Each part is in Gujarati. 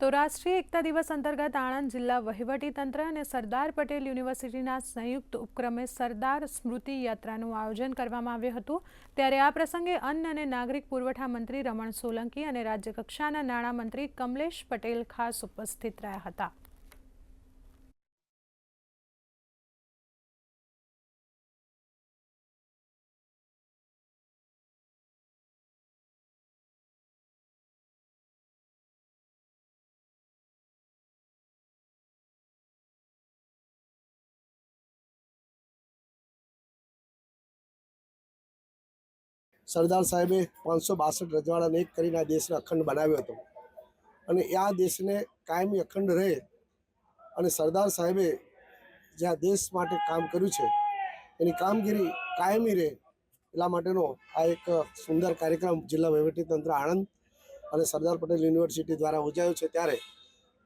તો રાષ્ટ્રીય એકતા દિવસ અંતર્ગત આણંદ જિલ્લા વહીવટીતંત્ર અને સરદાર પટેલ યુનિવર્સિટીના સંયુક્ત ઉપક્રમે સરદાર સ્મૃતિ યાત્રાનું આયોજન કરવામાં આવ્યું હતું. ત્યારે આ પ્રસંગે અન્ન અને નાગરિક પુરવઠા મંત્રી રમણ સોલંકી અને રાજ્યકક્ષાના નાણામંત્રી કમલેશ પટેલ ખાસ ઉપસ્થિત રહ્યા હતા. સરદાર સાહેબે પાંચસો બાસઠ રજવાડાને એક કરીને આ દેશને અખંડ બનાવ્યો હતો. અને આ દેશને કાયમી અખંડ રહે અને સરદાર સાહેબે જ્યાં દેશ માટે કામ કર્યું છે, એની કામગીરી કાયમી રહે એટલા માટેનો આ એક સુંદર કાર્યક્રમ જિલ્લા વહીવટીતંત્ર આણંદ અને સરદાર પટેલ યુનિવર્સિટી દ્વારા યોજાયો છે. ત્યારે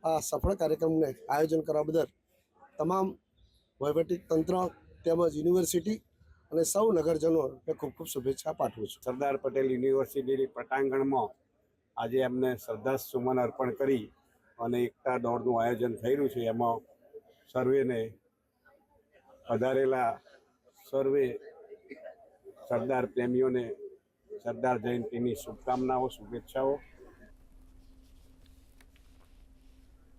આ સફળ કાર્યક્રમને આયોજન કરવા બદલ તમામ વહીવટીતંત્ર તેમજ યુનિવર્સિટી અને સૌ નગરજનોને ખૂબ ખૂબ શુભેચ્છા પાઠવું છું. સરદાર પટેલ યુનિવર્સિટીની પટાંગણમાં આજે એમને શ્રદ્ધા સુમન અર્પણ કરી અને એકતા દોડનું આયોજન રહ્યું છે. એમાં સર્વેને પધારેલા સર્વે સરદાર પ્રેમીઓને સરદાર જયંતિની શુભકામનાઓ, શુભેચ્છાઓ